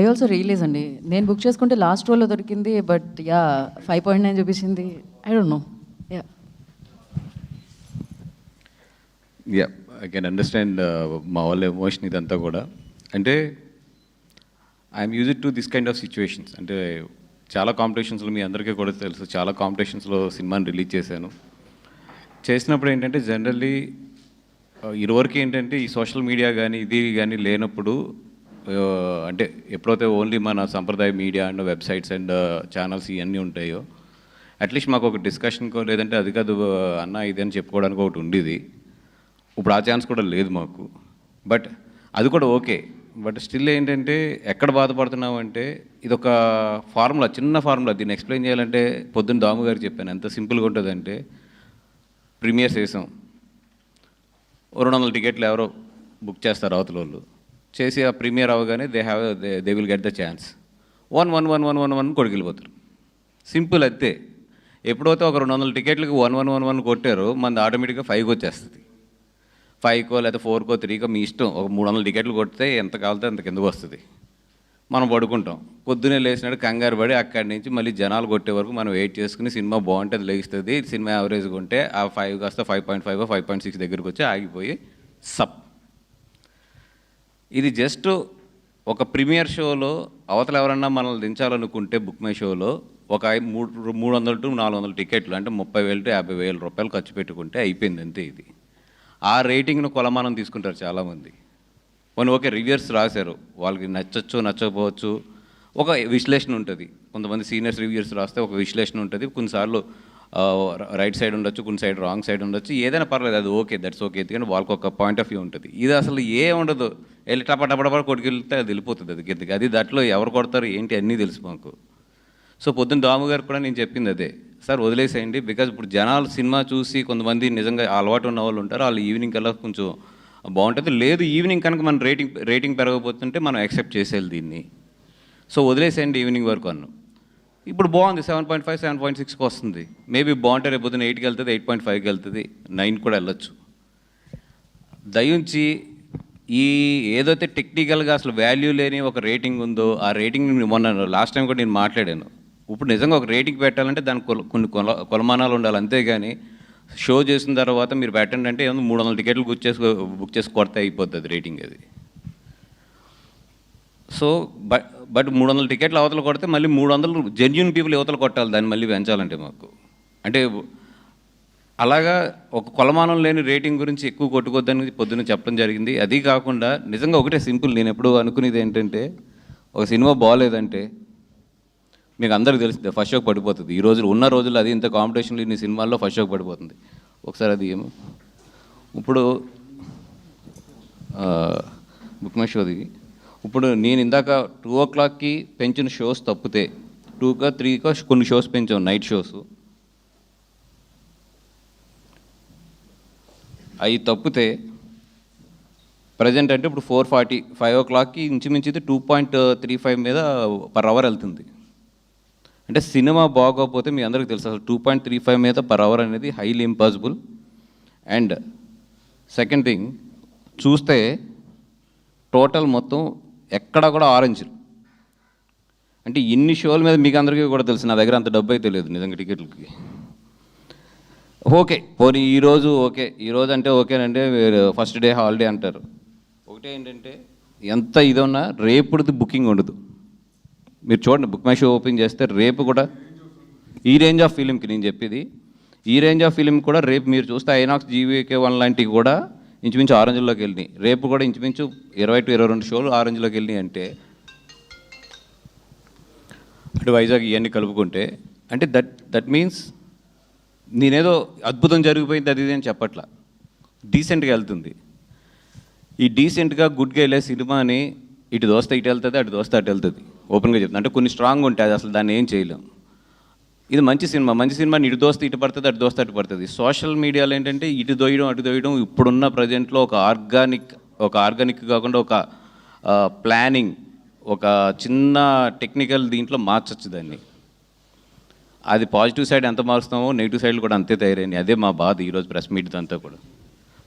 I also realise అండి నేను book చేసుకుంటే లాస్ట్ రోలో దొరికింది but yeah five point nine చూపించింది. I don't know yeah yeah I can understand మా వాళ్ళ ఎమోషన్ ఇదంతా కూడా. అంటే I'm used to this kind of situations అంటే చాలా కాంపిటీషన్స్లో మీ అందరికీ కూడా తెలుసు. చాలా కాంపిటీషన్స్లో సినిమాని రిలీజ్ చేశాను. చేసినప్పుడు ఏంటంటే జనరల్లీ uh, ఇరువరకు ఏంటంటే ఈ సోషల్ మీడియా కానీ ఇది కానీ లేనప్పుడు అంటే ఎప్పుడైతే ఓన్లీ మన సంప్రదాయ media and websites and channels ఇవన్నీ ఉంటాయో అట్లీస్ట్ మాకు ఒక డిస్కషన్కో లేదంటే అది కాదు అన్న ఇది అని చెప్పుకోవడానికి ఒకటి ఉండేది. ఇప్పుడు ఆ ఛాన్స్ కూడా లేదు మాకు. బట్ అది కూడా ఓకే. బట్ స్టిల్ ఏంటంటే ఎక్కడ బాధపడుతున్నాం అంటే ఇది ఒక ఫార్ములా చిన్న ఫార్ములా. దీన్ని ఎక్స్ప్లెయిన్ చేయాలంటే పొద్దున్న దాము గారు చెప్పాను ఎంత సింపుల్గా ఉంటుందంటే ప్రీమియర్స్ వేసాం రెండు వందల టికెట్లు ఎవరో బుక్ చేస్తారు అవతల వాళ్ళు చేసి ఆ ప్రీమియర్ అవ్వగానే they have they will get the chance one one one one one one కొడుకెళ్ళిపోతారు simple అంతే. ఎప్పుడైతే ఒక రెండు వందల టికెట్లకు వన్ వన్ వన్ వన్ కొట్టారో మనది ఆటోమేటిక్గా ఫైవ్కి వచ్చేస్తుంది. ఫైవ్కో లేదా ఫోర్కో త్రీకో మీ ఇష్టం. ఒక మూడు వందల టికెట్లు కొడితే ఎంత కావాలితే అంత కిందకు వస్తుంది. మనం పడుకుంటాం. పొద్దునే లేచినట్టు కంగారు పడి అక్కడి నుంచి మళ్ళీ జనాలు కొట్టే వరకు మనం వెయిట్ చేసుకుని సినిమా బాగుంటుంది లేస్తుంది సినిమా యావరేజ్గా ఉంటే ఆ ఫైవ్ కాస్త five point five five point six దగ్గరికి వచ్చి ఆగిపోయి సప్ ఇది జస్ట్ ఒక ప్రీమియర్ షోలో అవతల ఎవరన్నా మనల్ని దించాలనుకుంటే బుక్ మై షోలో ఒక మూడు మూడు వందల టు నాలుగు వందల టికెట్లు అంటే ముప్పై వేలు టు యాభై వేల రూపాయలు ఖర్చు పెట్టుకుంటే అయిపోయింది అంతే ఇది. ఆ రేటింగ్ను కొలమానం తీసుకుంటారు చాలామంది. కొన్ని ఓకే రివ్యూర్స్ రాశారు వాళ్ళకి నచ్చచ్చు నచ్చకపోవచ్చు ఒక విశ్లేషణ ఉంటుంది. కొంతమంది సీనియర్స్ రివ్యూర్స్ రాస్తే ఒక విశ్లేషణ ఉంటుంది. కొన్నిసార్లు రైట్ సైడ్ ఉండొచ్చు కొన్ని సైడ్ రాంగ్ సైడ్ ఉండొచ్చు ఏదైనా పర్లేదు అది ఓకే దట్స్ ఓకే ఎందుకంటే వాళ్ళకి ఒక పాయింట్ ఆఫ్ వ్యూ ఉంటుంది. ఇది అసలు ఏ ఉండదు. వెళ్ళి టపటపడపడ టప కొట్టుకెళ్తే అది వెళ్ళిపోతుంది అది గిద్దకి అది దాంట్లో ఎవరు కొడతారు ఏంటి అన్నీ తెలుసు మాకు. సో పొద్దున్న దాము కూడా నేను చెప్పింది అదే. సార్ వదిలేసేయండి. బికాజ్ ఇప్పుడు జనాలు సినిమా చూసి కొంతమంది నిజంగా అలవాటు ఉన్న వాళ్ళు ఉంటారు. వాళ్ళు ఈవినింగ్ కల్లా కొంచెం బాగుంటుంది. లేదు ఈవినింగ్ కనుక మన రేటింగ్ రేటింగ్ పెరగబోతుంటే మనం యాక్సెప్ట్ చేసేది దీన్ని. సో వదిలేసేయండి ఈవినింగ్ వరకు అన్ను. ఇప్పుడు బాగుంది. Seven point five seven point సిక్స్కి వస్తుంది. మేబీ బాగుంటే రేపు పొద్దున్న ఎయిట్కి వెళ్తుంది ఎయిట్ పాయింట్ ఫైవ్కి వెళ్తుంది నైన్ కూడా వెళ్ళొచ్చు. దయించి ఈ ఏదైతే టెక్నికల్గా అసలు వాల్యూ లేని ఒక రేటింగ్ ఉందో ఆ రేటింగ్ మొన్న లాస్ట్ టైం కూడా నేను మాట్లాడాను. ఇప్పుడు నిజంగా ఒక రేటింగ్ పెట్టాలంటే దానికి కొన్ని కొల కొలమానాలు ఉండాలి. అంతేగాని షో చేసిన తర్వాత మీరు పెట్టండి అంటే ఏమో మూడు వందల టికెట్లు బుక్ చేసుకో బుక్ చేసి కొడితే అయిపోతుంది రేటింగ్ అది. సో బట్ బట్ మూడు వందల టికెట్లు అవతల కొడితే మళ్ళీ మూడు వందలు జెన్యున్ పీపుల్ యువతలు కొట్టాలి. దాన్ని మళ్ళీ పెంచాలంటే మాకు. అంటే అలాగా ఒక కొలమానం లేని రేటింగ్ గురించి ఎక్కువ కొట్టుకోవద్దని పొద్దున్న చెప్పడం జరిగింది. అది కాకుండా నిజంగా ఒకటే సింపుల్. నేను ఎప్పుడు అనుకునేది ఏంటంటే ఒక సినిమా బాగాలేదంటే మీకు అందరికీ తెలుస్తుంది ఫస్ట్ షోకి పడిపోతుంది. ఈ రోజులు ఉన్న రోజులు అది ఇంత కాంపిటీషన్లు ఇన్ని సినిమాల్లో ఫస్ట్ షోకి పడిపోతుంది. ఒకసారి అది ఏమో. ఇప్పుడు బుక్ మై షోది. ఇప్పుడు నేను ఇందాక టూ ఓ క్లాక్కి పెంచిన షోస్ తప్పితే టూకో త్రీకో కొన్ని షోస్ పెంచాం నైట్ షోస్. అవి తప్పితే ప్రజెంట్ అంటే ఇప్పుడు ఫోర్ ఫార్టీ ఫైవ్ ఓ క్లాక్కి ఇంచుమించు టూ పాయింట్ త్రీ ఫైవ్ మీద పర్ అవర్ వెళ్తుంది. అంటే సినిమా బాగోకపోతే మీ అందరికీ తెలుసు అసలు టూ పాయింట్ త్రీ ఫైవ్ మీద పర్ అవర్ అనేది highly impossible and second thing చూస్తే టోటల్ మొత్తం ఎక్కడ కూడా ఆరెంజ్ అంటే ఇన్ని షోల మీద మీకు అందరికీ కూడా తెలుసు నా దగ్గర అంత డబ్బు అయితే లేదు నిజంగా టికెట్లకి ఓకే. పోనీ ఈరోజు ఓకే. ఈరోజు అంటే ఓకేనంటే ఫస్ట్ డే హాలిడే అంటారు. ఒకటే ఏంటంటే ఎంత ఇది రేపుడిది బుకింగ్ ఉండదు. మీరు చూడండి బుక్ మై షో ఓపెన్ చేస్తే రేపు కూడా ఈ రేంజ్ ఆఫ్ ఫిలింకి నేను చెప్పేది. ఈ రేంజ్ ఆఫ్ ఫిలిం కూడా రేపు మీరు చూస్తే ఐనాక్స్ జీవీకే వన్ లాంటివి కూడా ఇంచుమించు ఆరెంజ్లోకి వెళ్ళినాయి. రేపు కూడా ఇంచుమించు ఇరవై టు ఇరవై రెండు షోలు ఆరెంజ్లోకి వెళ్ళినాయి అంటే అటు వైజాగ్ ఇవన్నీ కలుపుకుంటే అంటే దట్ దట్ మీన్స్ నేనేదో అద్భుతం జరిగిపోయింది అది ఇది అని చెప్పట్లా. డీసెంట్గా వెళ్తుంది. ఈ డీసెంట్గా గుడ్గా వెళ్ళే సినిమాని ఇటు దోస్తే ఇటు వెళ్తుంది అటు దోస్తే అటు వెళ్తుంది. ఓపెన్గా చెప్తుంది. అంటే కొన్ని స్ట్రాంగ్ ఉంటాయి అది అసలు దాన్ని ఏం చేయలేం. ఇది మంచి సినిమా. మంచి సినిమాని ఇటు దోస్తే ఇటు పడుతుంది అటు దోస్తే అటు పడుతుంది. సోషల్ మీడియాలో ఏంటంటే ఇటు దోయడం అటు దోయడం ఇప్పుడున్న ప్రజెంట్లో ఒక ఆర్గానిక్ ఒక ఆర్గానిక్ కాకుండా ఒక ప్లానింగ్ ఒక చిన్న టెక్నికల్ దీంట్లో మార్చచ్చు దాన్ని. అది పాజిటివ్ సైడ్ ఎంత మారుస్తామో నెగిటివ్ సైడ్ కూడా అంతే తయారైంది అదే మా బాధ ఈరోజు ప్రెస్ మీట్ అంతా కూడా.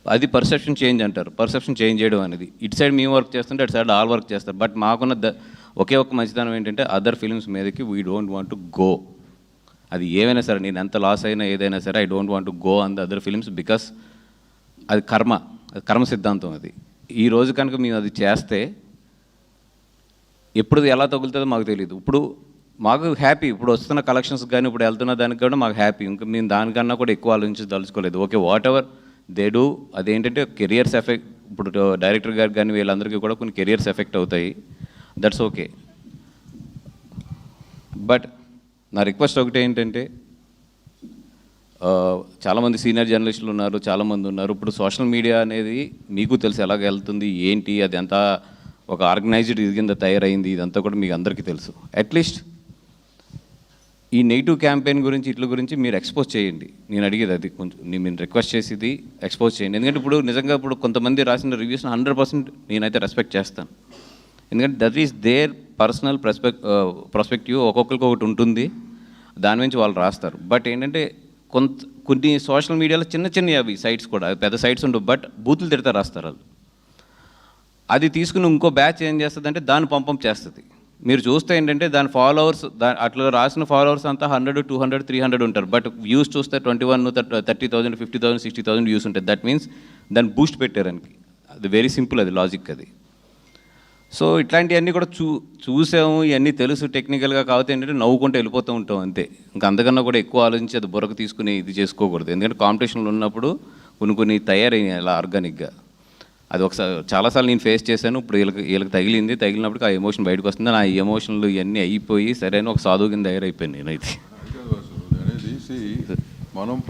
అది పర్సెప్షన్ చేంజ్ అంటారు. పర్సెప్షన్ చేంజ్ చేయడం అనేది. ఇటు సైడ్ మేము వర్క్ చేస్తుంటే అటు సైడ్ ఆల్ వర్క్ చేస్తారు. బట్ మాకున్న ద ఒకే ఒక్క మంచితనం ఏంటంటే అదర్ ఫిలిమ్స్ మీదకి we don't want to go. అది ఏమైనా సరే నేను ఎంత లాస్ అయినా ఏదైనా సరే I don't want to go on the other films because అది కర్మ. అది కర్మ సిద్ధాంతం అది. ఈ రోజు కనుక మేము అది చేస్తే ఎప్పుడు ఎలా తగులుతుందో మాకు తెలియదు ఇప్పుడు మాకు హ్యాపీ ఇప్పుడు వస్తున్న కలెక్షన్స్ కానీ ఇప్పుడు వెళ్తున్న దానికి కూడా మాకు హ్యాపీ ఇంకా మేము దానికన్నా కూడా ఎక్కువ ఆలోచించి తలుచుకోలేదు okay whatever they do అదేంటంటే కెరియర్స్ ఎఫెక్ట్ ఇప్పుడు డైరెక్టర్ గారు కానీ వీళ్ళందరికీ కూడా కొన్ని కెరియర్స్ ఎఫెక్ట్ అవుతాయి. దట్స్ ఓకే బట్ నా రిక్వెస్ట్ ఒకటి ఏంటంటే చాలామంది సీనియర్ జర్నలిస్టులు ఉన్నారు చాలామంది ఉన్నారు. ఇప్పుడు సోషల్ మీడియా అనేది మీకు తెలుసు ఎలాగ వెళ్తుంది ఏంటి అది అంతా ఒక ఆర్గనైజ్డ్ ఇది కింద తయారైంది ఇదంతా కూడా మీకు అందరికీ తెలుసు. అట్లీస్ట్ ఈ నెగిటివ్ క్యాంపెయిన్ గురించి ఇట్ల గురించి మీరు ఎక్స్పోజ్ చేయండి. నేను అడిగేది అది కొంచెం నేను రిక్వెస్ట్ చేసేది ఎక్స్పోజ్ చేయండి. ఎందుకంటే ఇప్పుడు నిజంగా ఇప్పుడు కొంతమంది రాసిన రివ్యూస్ హండ్రెడ్ పర్సెంట్ నేనైతే రెస్పెక్ట్ చేస్తాను. ఎందుకంటే దట్ ఈస్ దేర్ పర్సనల్ ప్రస్పెక్ ప్రస్పెక్టివ్ ఒక్కొక్కరికి ఒకటి ఉంటుంది. దాని నుంచి వాళ్ళు రాస్తారు. బట్ ఏంటంటే కొంత కొన్ని సోషల్ మీడియాలో చిన్న చిన్న అవి సైట్స్ కూడా పెద్ద సైట్స్ ఉండవు బట్ బూతులు తిడతా రాస్తారు వాళ్ళు. అది తీసుకుని ఇంకో బ్యాచ్ ఏం చేస్తుంది అంటే దాన్ని పంపం చేస్తుంది. మీరు చూస్తే ఏంటంటే దాని ఫాలోవర్స్ దా అట్లా రాసిన ఫాలోవర్స్ అంతా hundred two hundred three hundred ఉంటారు. బట్ వ్యూస్ చూస్తే twenty one thirty thousand fifty thousand sixty thousand views ఉంటాయి. దట్ మీన్స్ దాన్ని బూస్ట్ పెట్టారనికి అది వెరీ సింపుల్ అది లాజిక్ అది. సో ఇట్లాంటివన్నీ కూడా చూ చూసాము. ఇవన్నీ తెలుసు టెక్నికల్గా కాకపోతే ఏంటంటే నవ్వుకుంటూ వెళ్ళిపోతూ ఉంటాం అంతే. ఇంకా అంతకన్నా కూడా ఎక్కువ ఆలోచించి అది బుర్రకు తీసుకుని ఇది చేసుకోకూడదు. ఎందుకంటే కాంపిటీషన్లో ఉన్నప్పుడు కొన్ని కొన్ని తయారయ్యాయి అలా ఆర్గానిక్గా అది ఒకసారి చాలాసార్లు నేను ఫేస్ చేశాను. ఇప్పుడు వీళ్ళకి వీళ్ళకి తగిలింది. తగిలినప్పుడు ఆ ఎమోషన్ బయటకు వస్తుంది. నా ఎమోషన్లు ఇవన్నీ అయిపోయి సరైన ఒక సాధువు కింద తయారైపోయాను నేనైతే. మనం